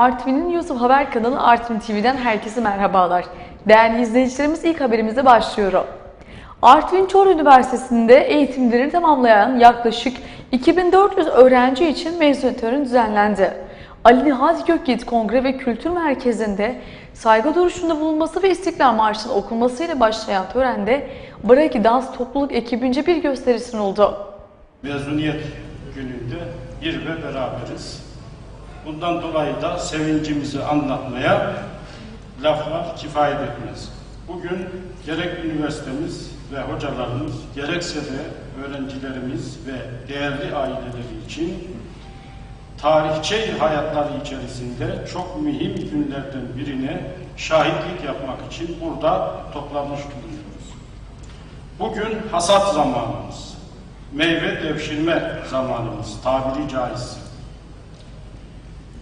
Artvin'in Yusuf Haber kanalı Artvin TV'den herkese merhabalar. Değerli izleyicilerimiz ilk haberimize başlıyorum. Artvin Çor Üniversitesi'nde eğitimlerini tamamlayan yaklaşık 2400 öğrenci için mezuniyet töreni düzenlendi. Ali Nihat Gökyiğit Kongre ve Kültür Merkezi'nde saygı duruşunda bulunması ve İstiklal Marşı'nın okunmasıyla başlayan törende Baraki Dans Topluluk ekibince bir gösterisi oldu. mezuniyet gününde bir ve beraberiz. Bundan dolayı da sevincimizi anlatmaya laflar kifayet etmez. Bugün gerek üniversitemiz ve hocalarımız, gerekse de öğrencilerimiz ve değerli aileleri için tarihçe hayatları içerisinde çok mühim günlerden birine şahitlik yapmak için burada toplanmış bulunuyoruz. Bugün hasat zamanımız, meyve devşirme zamanımız tabiri caizse.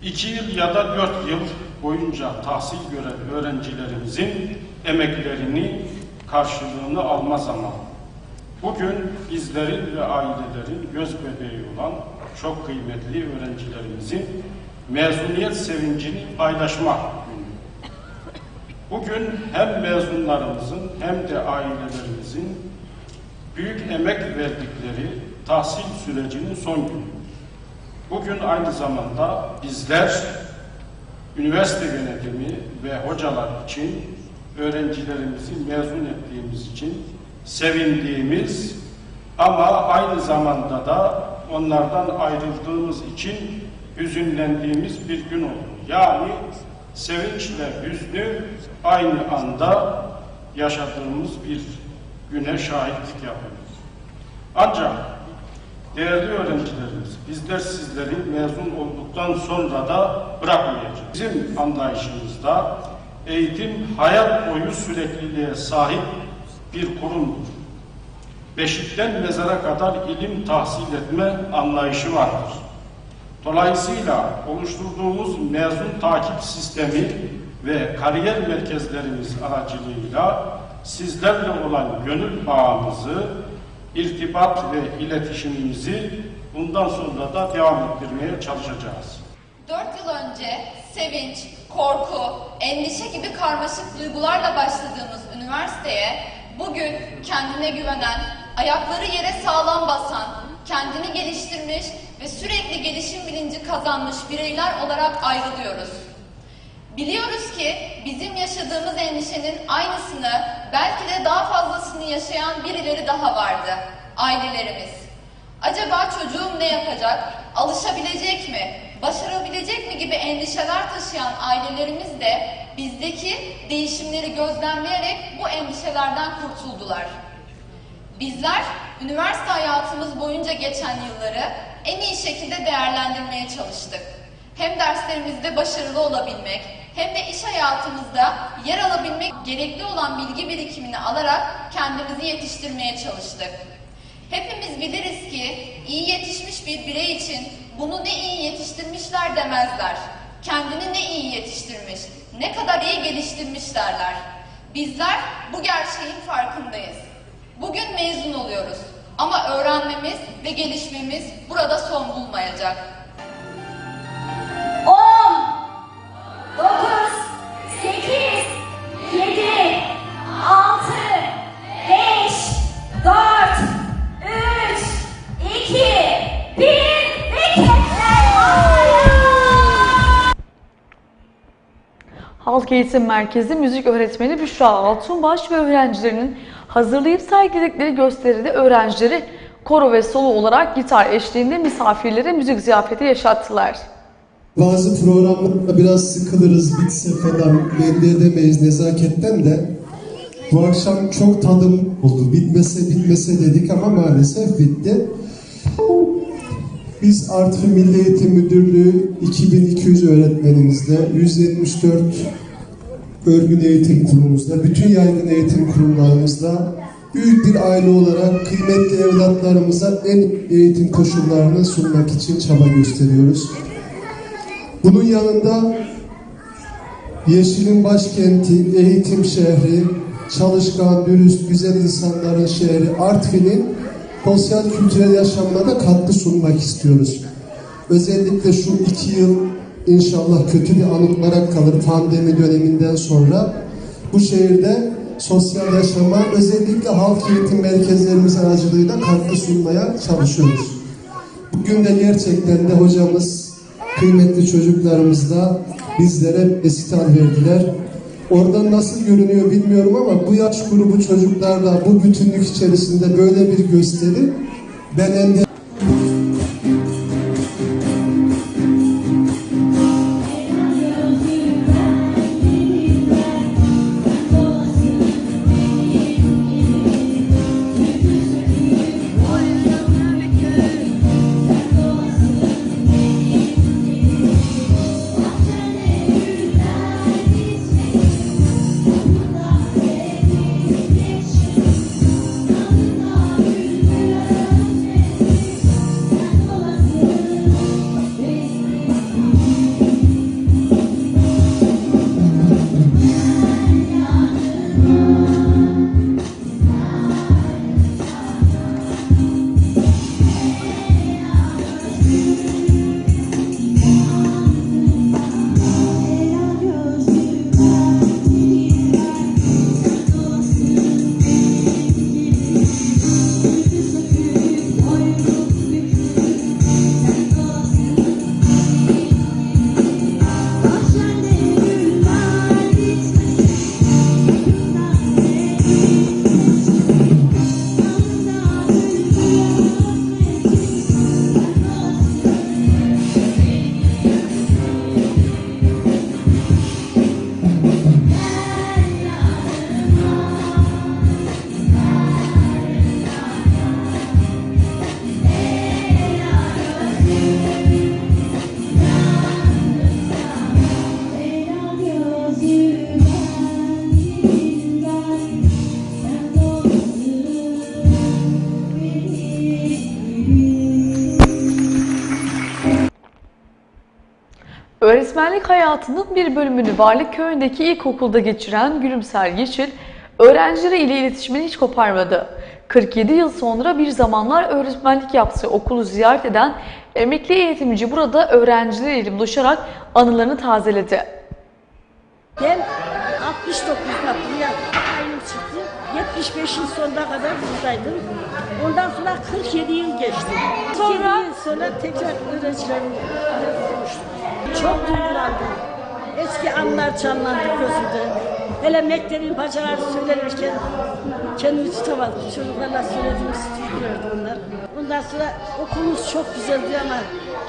İki yıl ya da dört yıl boyunca tahsil gören öğrencilerimizin emeklerini, karşılığını alma zamanı. Bugün bizlerin ve ailelerin göz bebeği olan çok kıymetli öğrencilerimizin mezuniyet sevincini paylaşma günü. Bugün hem mezunlarımızın hem de ailelerimizin büyük emek verdikleri tahsil sürecinin son günü. Bugün aynı zamanda bizler üniversite yönetimi ve hocalar için öğrencilerimizi mezun ettiğimiz için sevindiğimiz ama aynı zamanda da onlardan ayrıldığımız için hüzünlendiğimiz bir gün oldu. Yani sevinçle hüznü aynı anda yaşadığımız bir güne şahitlik yapıyoruz. Ancak değerli öğrencilerimiz, bizler sizleri mezun olduktan sonra da bırakmayacağız. Bizim anlayışımızda eğitim hayat boyu sürekliliğe sahip bir kurumdur. Beşikten mezara kadar ilim tahsil etme anlayışı vardır. Dolayısıyla oluşturduğumuz mezun takip sistemi ve kariyer merkezlerimiz aracılığıyla sizlerle olan gönül bağımızı, irtibat ve iletişimimizi bundan sonra da devam ettirmeye çalışacağız. Dört yıl önce sevinç, korku, endişe gibi karmaşık duygularla başladığımız üniversiteye bugün kendine güvenen, ayakları yere sağlam basan, kendini geliştirmiş ve sürekli gelişim bilinci kazanmış bireyler olarak ayrılıyoruz. Biliyoruz ki bizim yaşadığımız endişenin aynısını belki de daha fazlasını yaşayan birileri daha vardı. Ailelerimiz. Acaba çocuğum ne yapacak? Alışabilecek mi? Başarabilecek mi gibi endişeler taşıyan ailelerimiz de bizdeki değişimleri gözlemleyerek bu endişelerden kurtuldular. Bizler üniversite hayatımız boyunca geçen yılları en iyi şekilde değerlendirmeye çalıştık. Hem derslerimizde başarılı olabilmek hem de iş hayatımızda yer alabilmek gerekli olan bilgi birikimini alarak kendimizi yetiştirmeye çalıştık. Hepimiz biliriz ki iyi yetişmiş bir birey için bunu ne iyi yetiştirmişler demezler. Kendini ne iyi yetiştirmiş, ne kadar iyi geliştirmiş derler. Bizler bu gerçeğin farkındayız. Bugün mezun oluyoruz ama öğrenmemiz ve gelişmemiz burada son bulmayacak. Halk Eğitim Merkezi müzik öğretmeni Büşra Altunbaş ve öğrencilerinin hazırlayıp sergiledikleri gösteride öğrencileri koro ve solo olarak gitar eşliğinde misafirlere müzik ziyafeti yaşattılar. Bazı programlarda biraz sıkılırız bitse falan belli edemeyiz nezaketten de bu akşam çok tadım oldu. Bitmese bitmese dedik ama maalesef bitti. Biz Artvin Milli Eğitim Müdürlüğü 2200 öğretmenimizle 174 örgün eğitim kurumumuzda, bütün yaygın eğitim kurumlarımızda büyük bir aile olarak kıymetli evlatlarımıza en eğitim koşullarını sunmak için çaba gösteriyoruz. Bunun yanında Yeşil'in başkenti, eğitim şehri, çalışkan, dürüst, güzel insanların şehri Artvin'in sosyal kültürel yaşamına da katkı sunmak istiyoruz. Özellikle şu iki yıl inşallah kötü bir anı olarak kalır pandemi döneminden sonra. Bu şehirde sosyal yaşama özellikle halk eğitim merkezlerimiz aracılığıyla katkı sunmaya çalışıyoruz. Bugün de gerçekten de hocamız, kıymetli çocuklarımız da bizlere esital verdiler. Oradan nasıl görünüyor bilmiyorum ama bu yaş grubu çocuklarla bu bütünlük içerisinde böyle bir gösteri ben ende Öğretmenlik hayatının bir bölümünü Varlık Köyü'ndeki ilkokulda geçiren Gülümser Yeşil, öğrencileri ile iletişimini hiç koparmadı. 47 yıl sonra bir zamanlar öğretmenlik yaptığı okulu ziyaret eden emekli eğitimci burada öğrencileriyle buluşarak anılarını tazeledi. Ben 69'da buraya tayinim çıktı. 75'in sonuna kadar buradaydım. Ondan sonra 47 yıl geçti. Sonra? yıl sonra tekrar öğrencilerimle konuştum. Çok duygulandım. Eski anılar canlandı gözümde. Hele mektebin bacaları söylenirken kendimi tutamadım. Çocuklarla söylediğimiz duygulardı onlar. Ondan sonra okulumuz çok güzeldi ama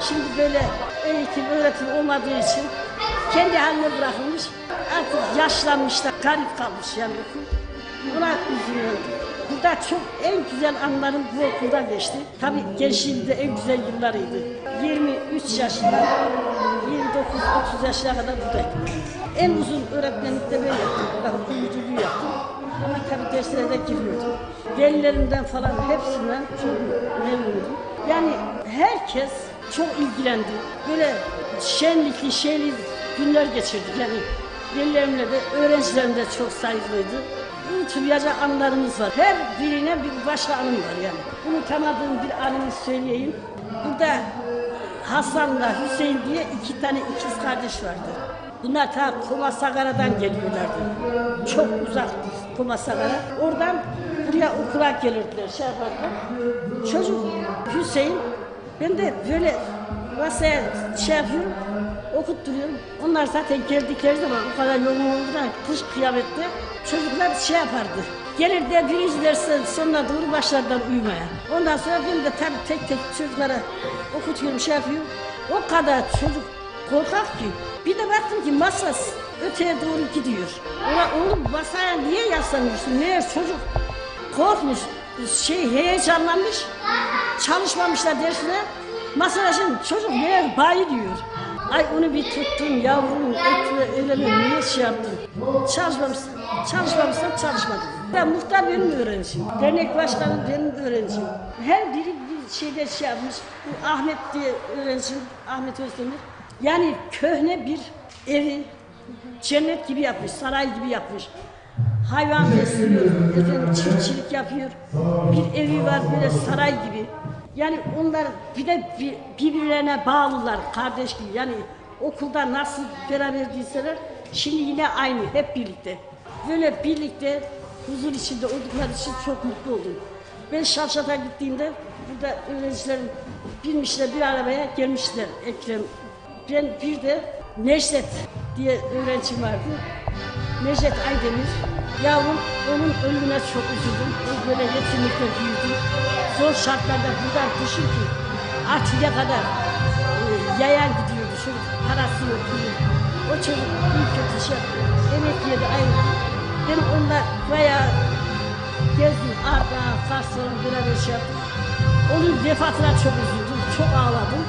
şimdi böyle eğitim, öğretim olmadığı için kendi haline bırakılmış. Artık yaşlanmış da garip kalmış yani okul. Buna üzülüyorum. Burada çok en güzel anlarım bu okulda geçti. Tabii gençliğimde en güzel yıllarıydı. 23 yaşında, 29-30 yaşına kadar buradaydım. En uzun öğretmenlikte ben yaptım. Okul müdürlüğü yaptım. Ama tabii derslere de giriyordum. Velilerimden falan hepsinden çok memnundum. Yani herkes çok ilgilendi. Böyle şenlikli, şeyli günler geçirdik. Yani velilerimle de, öğrencilerim de çok saygılıydı. Unutulmayacak anılarımız var. Her birine bir başka anım var yani. Unutamadığım bir anımı söyleyeyim. Burada Hasan'la Hüseyin diye iki tane ikiz kardeş vardı. Bunlar ta Koma Sagara'dan geliyorlardı. Çok uzaktı Koma Sagara. Oradan buraya okula gelirdiler, şey yapardılar. Çocuk Hüseyin, ben de böyle masaya şey yapıyorum, okutturuyorum. Onlar zaten geldikleri zaman o kadar yoğun olduğundan kış kıyamette çocuklar şey yapardı. Gelir de birinci dersten sonuna doğru başlardan uyumaya. Ondan sonra ben de tabii tek tek çocuklara okutuyorum, şey yapıyorum. O kadar çocuk korkak ki. Bir de baktım ki masa öteye doğru gidiyor. Ona oğlum masaya niye yaslanıyorsun? Meğer çocuk korkmuş, şey heyecanlanmış, çalışmamışlar dersine. Masaya şimdi çocuk meğer bayi diyor. Ay onu bir tuttum yavrum, öyle mi, niye şey yaptın? Çalışmamışsın, çalışmamışsan çalışmadın. Ya muhtar benim öğrencim, dernek başkanı benim öğrencim. Her biri bir şeyde şey yapmış. Bu Ahmet diye öğrencim, Ahmet Özdemir. Yani köhne bir evi cennet gibi yapmış, saray gibi yapmış. Hayvan besliyor, efendim çiftçilik yapıyor. Bir evi var böyle saray gibi. Yani onlar bir de bir- birbirlerine bağlılar, kardeş gibi. Yani Okulda nasıl beraberdiyseler şimdi yine aynı hep birlikte. Böyle birlikte huzur içinde oldukları için çok mutlu oldum. Ben Şavşat'a gittiğimde burada öğrencilerim binmişler bir arabaya gelmişler Ekrem. Ben bir de Necdet diye öğrencim vardı. Necdet Aydemir. Yavrum onun ölümüne çok üzüldüm. O böyle yetimlikte büyüdü. Zor şartlarda buradan düşün ki Artvin'e kadar e, yayan gidiyordu. Çocuk parası yok. O çocuk bir kötü şey emekliye de ayrıldı. Ben onunla bayağı gezdim. Arda, Kars'la beraber şey yaptım. Onun vefatına çok üzüldüm. Çok ağladım.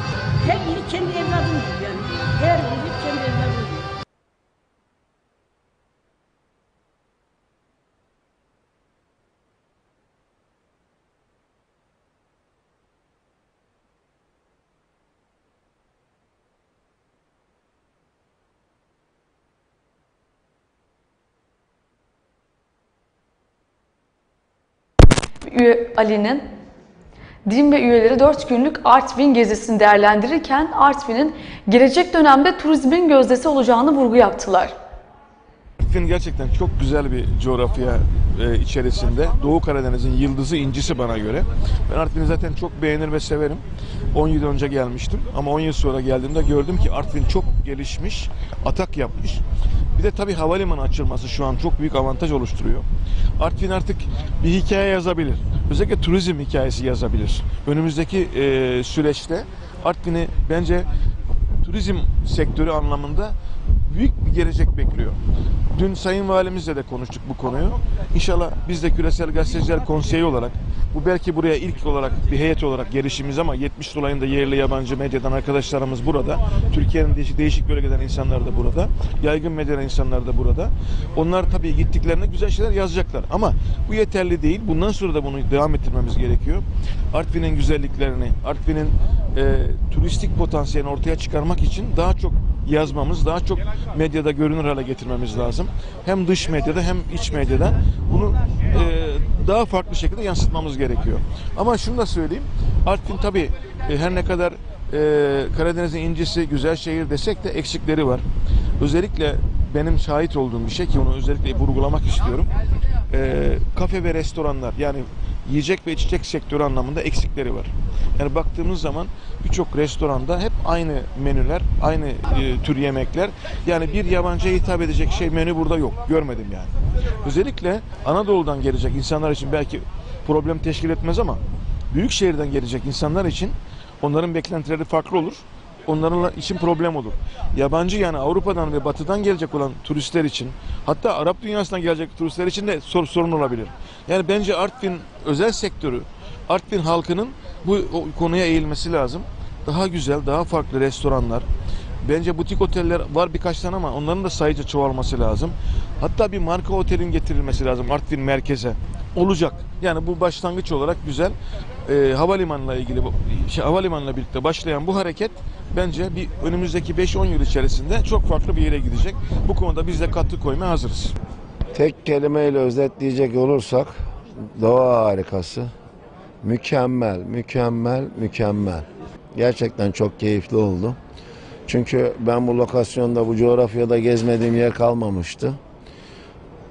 Her biri kendi evladım yani. Her biri kendi evladım gibi. Üye Ali'nin Din ve üyeleri 4 günlük Artvin gezisini değerlendirirken Artvin'in gelecek dönemde turizmin gözdesi olacağını vurgu yaptılar. Artvin gerçekten çok güzel bir coğrafya e, içerisinde. Doğu Karadeniz'in yıldızı incisi bana göre. Ben Artvin'i zaten çok beğenir ve severim. 10 yıl önce gelmiştim ama 10 yıl sonra geldiğimde gördüm ki Artvin çok gelişmiş, atak yapmış. Bir de tabii havalimanı açılması şu an çok büyük avantaj oluşturuyor. Artvin artık bir hikaye yazabilir. Özellikle turizm hikayesi yazabilir. Önümüzdeki e, süreçte Artvin'i bence turizm sektörü anlamında büyük bir gelecek bekliyor. Dün Sayın Valimizle de konuştuk bu konuyu. İnşallah biz de Küresel Gazeteciler Konseyi olarak bu belki buraya ilk olarak bir heyet olarak gelişimiz ama 70 dolayında yerli yabancı medyadan arkadaşlarımız burada. Türkiye'nin değişik, değişik bölgeden insanlar da burada. Yaygın medyadan insanlar da burada. Onlar tabii gittiklerinde güzel şeyler yazacaklar. Ama bu yeterli değil. Bundan sonra da bunu devam ettirmemiz gerekiyor. Artvin'in güzelliklerini, Artvin'in e, turistik potansiyelini ortaya çıkarmak için daha çok yazmamız, daha çok medyada görünür hale getirmemiz lazım. Hem dış medyada hem iç medyada bunu e, daha farklı şekilde yansıtmamız gerekiyor. Ama şunu da söyleyeyim. Artvin tabii e, her ne kadar e, Karadeniz'in incisi güzel şehir desek de eksikleri var. Özellikle benim şahit olduğum bir şey ki onu özellikle vurgulamak istiyorum. E, kafe ve restoranlar yani yiyecek ve içecek sektörü anlamında eksikleri var. Yani baktığımız zaman birçok restoranda hep aynı menüler, aynı e, tür yemekler. Yani bir yabancıya hitap edecek şey menü burada yok. Görmedim yani. Özellikle Anadolu'dan gelecek insanlar için belki problem teşkil etmez ama büyük şehirden gelecek insanlar için onların beklentileri farklı olur. Onların için problem olur. Yabancı yani Avrupa'dan ve Batı'dan gelecek olan turistler için hatta Arap dünyasından gelecek turistler için de sor- sorun olabilir. Yani bence Artvin özel sektörü, Artvin halkının bu konuya eğilmesi lazım. Daha güzel, daha farklı restoranlar, Bence butik oteller var birkaç tane ama onların da sayıca çoğalması lazım. Hatta bir marka otelin getirilmesi lazım Artvin merkeze. Olacak. Yani bu başlangıç olarak güzel. Ee, havalimanıyla ilgili, şey, havalimanıyla birlikte başlayan bu hareket bence bir önümüzdeki 5-10 yıl içerisinde çok farklı bir yere gidecek. Bu konuda biz de katkı koymaya hazırız. Tek kelimeyle özetleyecek olursak doğa harikası. Mükemmel, mükemmel, mükemmel. Gerçekten çok keyifli oldu. Çünkü ben bu lokasyonda, bu coğrafyada gezmediğim yer kalmamıştı.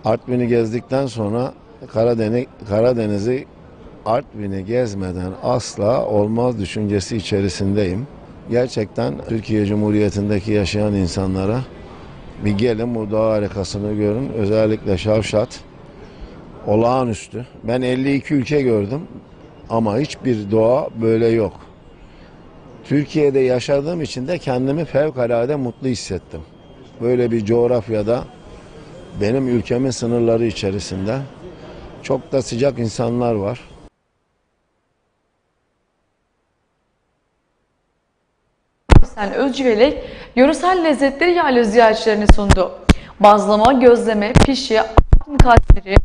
Artvin'i gezdikten sonra Karadeniz, Karadeniz'i Artvin'i gezmeden asla olmaz düşüncesi içerisindeyim. Gerçekten Türkiye Cumhuriyeti'ndeki yaşayan insanlara bir gelin bu doğa harikasını görün. Özellikle Şavşat olağanüstü. Ben 52 ülke gördüm ama hiçbir doğa böyle yok. Türkiye'de yaşadığım için de kendimi fevkalade mutlu hissettim. Böyle bir coğrafyada benim ülkemin sınırları içerisinde çok da sıcak insanlar var. Sen Özcüvelek yöresel lezzetleri yayla ziyaretçilerine sundu. Bazlama, gözleme, pişi, Artvin katleri,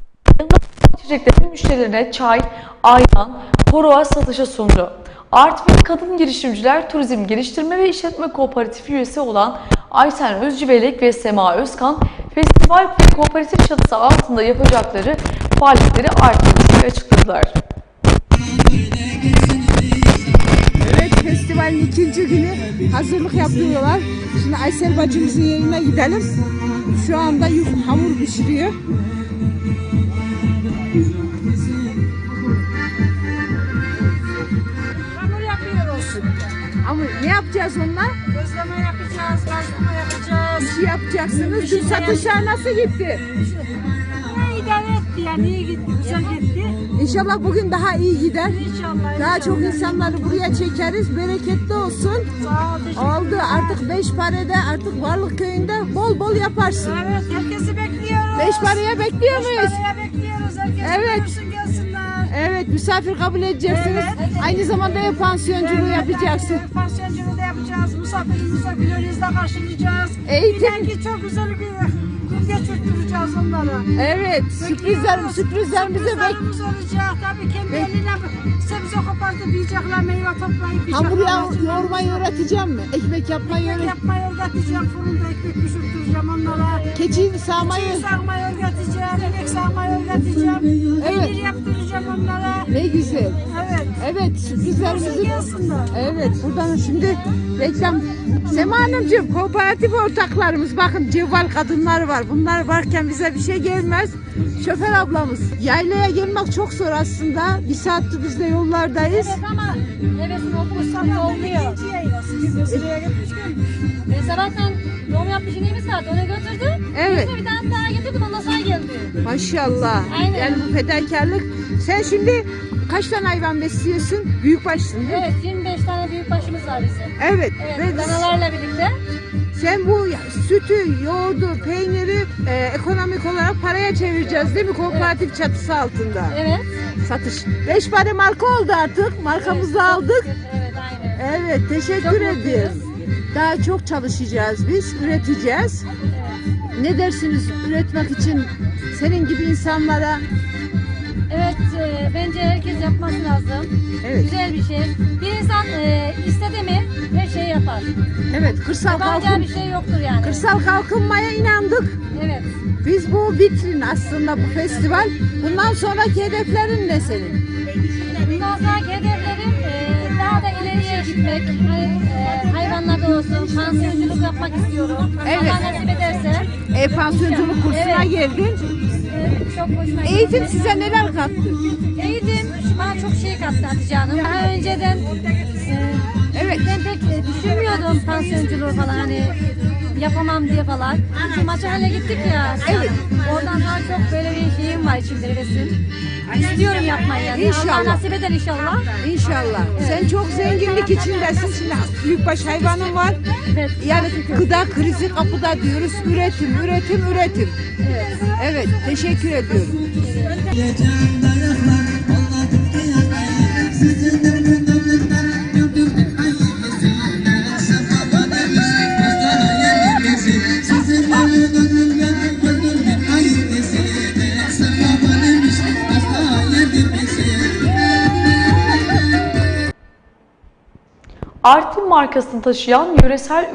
içecekleri müşterilerine çay, ayran, koroa satışa sundu. Artvin Kadın Girişimciler Turizm Geliştirme ve İşletme Kooperatifi üyesi olan Aysen Özcüvelek ve Sema Özkan, festival ve kooperatif çatısı altında yapacakları faaliyetleri Artvin'de açıkladılar. Festivalin ikinci günü hazırlık yapıyorlar. Şimdi Aysel bacımızın yerine gidelim. Şu anda yuf- hamur pişiriyor. Hamur yapıyoruz. Hamur ne yapacağız onunla? Gözleme yapacağız, bazlama yapacağız. Bir şey yapacaksınız. Dün satışlar nasıl gitti? Ne idare etti yani iyi gitti, güzel gitti. İnşallah bugün daha iyi gider. İnşallah. Daha çok insanları buraya çekeriz. Bereketli olsun. Sağ ol, Oldu artık beş parede artık Varlık Köyü'nde bol bol yaparsın. Evet, herkesi bekliyoruz. Beş paraya bekliyor muyuz? Paraya bekliyoruz. Herkes Evet. gelsinler. Evet misafir kabul edeceksiniz. Aynı zamanda ev pansiyonculuğu yapacaksın. Evet, Pansiyonculuğu da yapacağız. Misafirimize güleriz karşılayacağız. Eğitim. Belki çok güzel bir gün geçirttireceğiz onlara. Evet sürprizler, sürprizlerimize bek Sürprizlerimiz olacak. Tabii kendi eliyle sebze kopartıp yiyecekler, meyve toplayıp Hamur ya- yoğurmayı öğreteceğim mi? Ekmek yapmayı Ekmek öğret. yapmayı öğreteceğim, fırında ekmek pişirteceğim onlara. Keçi sağmayı. Çiğ sarmayı öğreteceğim, inek sarmayı öğreteceğim. Evet. Peynir yaptıracağım onlara. Ne güzel. Evet. Evet sürprizlerimizi. Evet buradan şimdi reklam. Sema Hanımcığım kooperatif ortaklarımız bakın cevval kadınlar var. Bunlar varken bize bir şey gelmez. Şoför ablamız. Yaylaya gelmek çok zor aslında. Bir saattir biz de yollardayız. Ama hevesin okumuş sana olmuyor. E, sabahtan doğum yapmış ineğimiz vardı onu götürdü. Evet. Biz de bir tane daha getirdim ondan sonra geldi. Maşallah. Aynen. Yani bu fedakarlık. Sen şimdi kaç tane hayvan besliyorsun? Büyükbaşsın değil mi? Evet 25 tane büyük başımız var bizim. Evet. Evet Ve danalarla birlikte. sen bu sütü, yoğurdu, peyniri e, ekonomik olarak paraya çevireceğiz değil mi? Kooperatif çatısı altında. Evet. Satış. Beş para marka oldu artık. Markamızı aldık. Evet aynen. Evet teşekkür Çok mutluyuz. Daha çok çalışacağız biz, üreteceğiz. Ne dersiniz üretmek için senin gibi insanlara? Evet e, bence herkes yapması lazım. Evet. Güzel bir şey. Bir insan e, istedi mi her şeyi yapar. Evet, kırsal Yapamayacağı kalkın, bir şey yoktur yani. kırsal kalkınmaya inandık. Evet. Biz bu vitrin aslında bu festival. Bundan sonraki hedeflerin ne senin? Bundan sonraki hedeflerim e, daha da ileriye gitmek. Hani, e, hayvanlarda olsun, pansiyonculuk yapmak istiyorum. Evet. Allah nasip ederse. E, pansiyonculuk kursuna Evet. geldin. Çok hoşuma gitti. Eğitim size neler kattı? Eğitim bana çok şey kattı Hatice Hanım. Daha önceden e, Evet. ben pek e, düşünmüyordum pansiyonculuğu falan hani yapamam diye falan. Şu maça hale gittik ya. Evet. Oradan daha çok böyle bir şeyim var içimde hevesim. İstiyorum yapmayı yani. İnşallah. Allah nasip eder inşallah. İnşallah. Sen çok zenginlik içindesin. Şimdi büyükbaş hayvanın var. Evet. Yani gıda krizi kapıda diyoruz. Üretim, üretim, üretim. Evet. Evet, teşekkür ediyorum. Artvin markasını taşıyan yöresel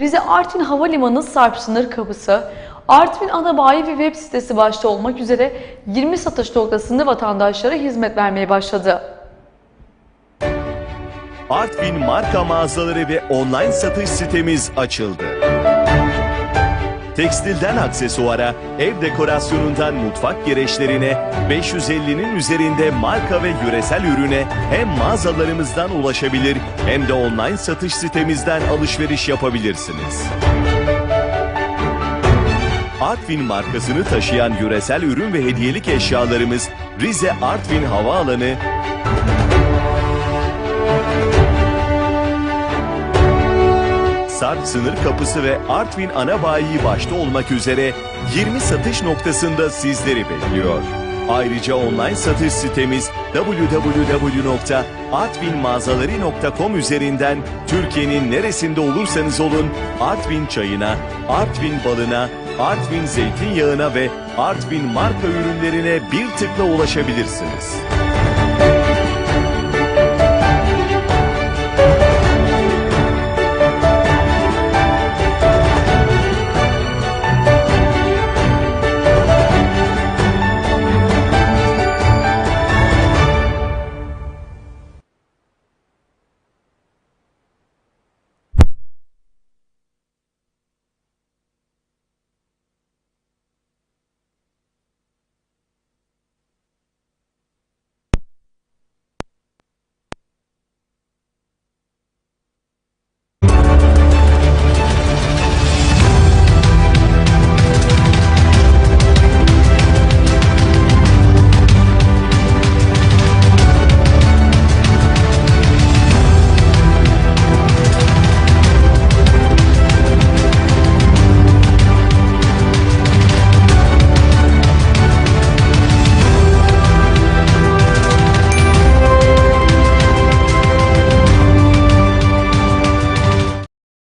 Rize Artvin Havalimanı Sarp sınır kapısı, Artvin Anabayi ve web sitesi başta olmak üzere 20 satış noktasında vatandaşlara hizmet vermeye başladı. Artvin marka mağazaları ve online satış sitemiz açıldı. Tekstilden aksesuara, ev dekorasyonundan mutfak gereçlerine 550'nin üzerinde marka ve yöresel ürüne hem mağazalarımızdan ulaşabilir hem de online satış sitemizden alışveriş yapabilirsiniz. Artvin markasını taşıyan yöresel ürün ve hediyelik eşyalarımız Rize Artvin Havaalanı, Sarp sınır kapısı ve Artvin ana bayi başta olmak üzere 20 satış noktasında sizleri bekliyor. Ayrıca online satış sitemiz www.artvinmağazaları.com üzerinden Türkiye'nin neresinde olursanız olun Artvin çayına, Artvin balına, Artvin zeytinyağına ve Artvin marka ürünlerine bir tıkla ulaşabilirsiniz.